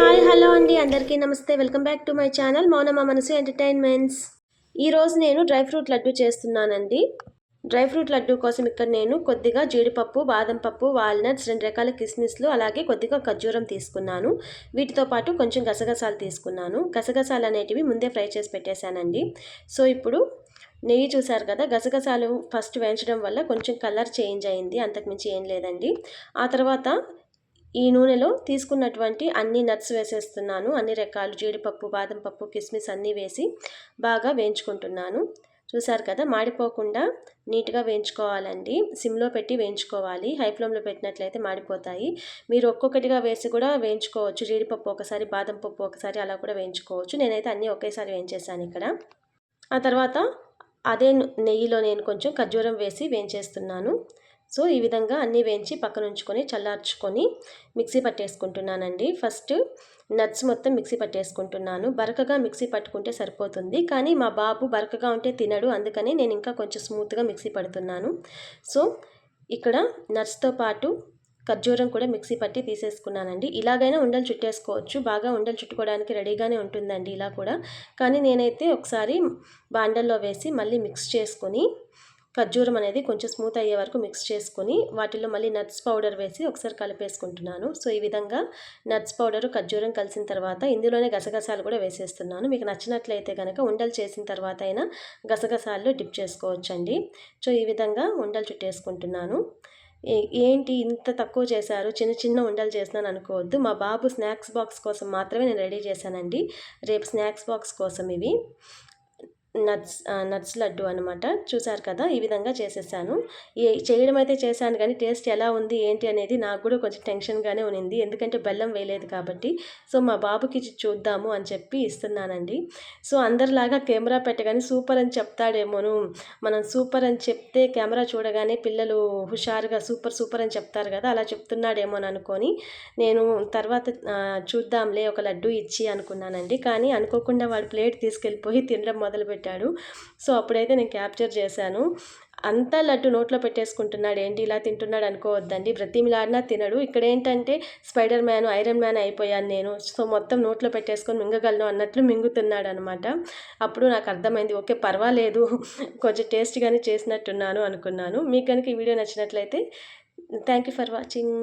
Hi hello అండి. అందరికీ నమస్తే. Welcome back to my channel Mounamma Manasu entertainments. ఈరోజు నేను డ్రై ఫ్రూట్ లడ్డు చేస్తున్నానండి. డ్రై ఫ్రూట్ లడ్డు కోసం ఇక్కడ నేను కొద్దిగా జీడిపప్పు బాదం పప్పు వాల్నట్స్ రెండు రకాల కిస్మిస్లు అలాగే కొద్దిగా ఖర్జూరం తీసుకున్నాను. వీటితో పాటు కొంచెం గసగసాలు తీసుకున్నాను. గసగసాలు అనేటివి ముందే ఫ్రై చేసి పెట్టేశానండి. సో ఇప్పుడు నెయ్యి చూసారు కదా గసగసాలు ఫస్ట్ వేయించడం వల్ల కొంచెం కలర్ చేంజ్ అయింది అంతకుమించి ఏం లేదండి. ఆ తర్వాత ఈ నూనెలో తీసుకున్నటువంటి అన్ని నట్స్ వేసేస్తున్నాను అన్ని రకాలు జీడిపప్పు బాదం పప్పు కిస్మిస్ అన్నీ వేసి బాగా వేయించుకుంటున్నాను. చూసారు కదా మాడిపోకుండా నీట్గా వేయించుకోవాలండి. సిమ్లో పెట్టి వేయించుకోవాలి. హై ఫ్లేమ్లో పెట్టినట్లయితే మాడిపోతాయి. మీరు ఒక్కొక్కటిగా వేసి కూడా వేయించుకోవచ్చు. జీడిపప్పు ఒకసారి బాదం పప్పు ఒకసారి అలా కూడా వేయించుకోవచ్చు. నేనైతే అన్నీ ఒకేసారి వేయించేసాను ఇక్కడ. ఆ తర్వాత అదే నెయ్యిలో నేను కొంచెం ఖర్జూరం వేసి వేయించేస్తున్నాను. సో ఈ విధంగా అన్నీ వేయించి పక్కన ఉంచుకొని చల్లార్చుకొని మిక్సీ పట్టేసుకుంటున్నానండి. ఫస్ట్ నట్స్ మొత్తం మిక్సీ పట్టేసుకుంటున్నాను. బరకగా మిక్సీ పట్టుకుంటే సరిపోతుంది. కానీ మా బాబు బరకగా ఉంటే తినడు. అందుకని నేను ఇంకా కొంచెం స్మూత్గా మిక్సీ పడుతున్నాను. సో ఇక్కడ నట్స్తో పాటు ఖర్జూరం కూడా మిక్సీ పట్టి తీసేసుకున్నానండి. ఇలాగైనా ఉండలు చుట్టేసుకోవచ్చు. బాగా ఉండలు చుట్టుకోవడానికి రెడీగానే ఉంటుందండి ఇలా కూడా. కానీ నేనైతే ఒకసారి బాండల్లో వేసి మళ్ళీ మిక్స్ చేసుకొని ఖర్జూరం అనేది కొంచెం స్మూత్ అయ్యే వరకు మిక్స్ చేసుకొని వాటిలో మళ్ళీ నట్స్ పౌడర్ వేసి ఒకసారి కలిపేసుకుంటున్నాను. సో ఈ విధంగా నట్స్ పౌడర్ ఖర్జూరం కలిసిన తర్వాత ఇందులోనే గసగసాలు కూడా వేసేస్తున్నాను. మీకు నచ్చినట్లయితే కనుక ఉండలు చేసిన తర్వాత అయినా గసగసాల్లో డిప్ చేసుకోవచ్చండి. సో ఈ విధంగా ఉండలు చుట్టేసుకుంటున్నాను. ఏంటి ఇంత తక్కువ చేశారు? చిన్న చిన్న ఉండలు చేసినాను అనుకోవద్దు. మా బాబు స్నాక్స్ బాక్స్ కోసం మాత్రమే నేను రెడీ చేశానండి. రేపు స్నాక్స్ బాక్స్ కోసం ఇవి. నట్స్ నట్స్ లడ్డు అనమాట చూసారు కదా ఈ విధంగా చేసేసాను. చేయడం అయితే చేశాను కానీ టేస్ట్ ఎలా ఉంది ఏంటి అనేది నాకు కూడా కొంచెం టెన్షన్గానే ఉన్నింది. ఎందుకంటే బెల్లం వేయలేదు కాబట్టి. సో మా బాబుకి చూద్దాము అని చెప్పి ఇస్తున్నానండి. సో అందరిలాగా కెమెరా పెట్టగానే సూపర్ అని చెప్తాడేమోను. మనం సూపర్ అని చెప్తే కెమెరా చూడగానే పిల్లలు హుషారుగా సూపర్ సూపర్ అని చెప్తారు కదా అలా చెప్తున్నాడేమో అని అనుకొని నేను తర్వాత చూద్దాంలే ఒక లడ్డు ఇచ్చి అనుకున్నానండి. కానీ అనుకోకుండా వాడు ప్లేట్ తీసుకెళ్ళిపోయి తినడం మొదలుపెట్టి పెట్టాడు. సో అప్పుడైతే నేను క్యాప్చర్ చేశాను. అంతా లడ్డు నోట్లో పెట్టేసుకుంటున్నాడు ఏంటి ఇలా తింటున్నాడు అనుకోవద్దండి బ్రతిమిలాడినా తినడు. ఇక్కడ ఏంటంటే స్పైడర్ మ్యాన్ ఐరన్ మ్యాన్ అయిపోయాను నేను. సో మొత్తం నోట్లో పెట్టేసుకొని మింగగలను అన్నట్లు మింగుతున్నాడు అనమాట అప్పుడు నాకు అర్థమైంది ఓకే పర్వాలేదు కొంచెం టేస్ట్గానే చేసినట్టున్నాను అనుకున్నాను. మీకు కనుక ఈ వీడియో నచ్చినట్లయితే థ్యాంక్ యూ ఫర్ వాచింగ్.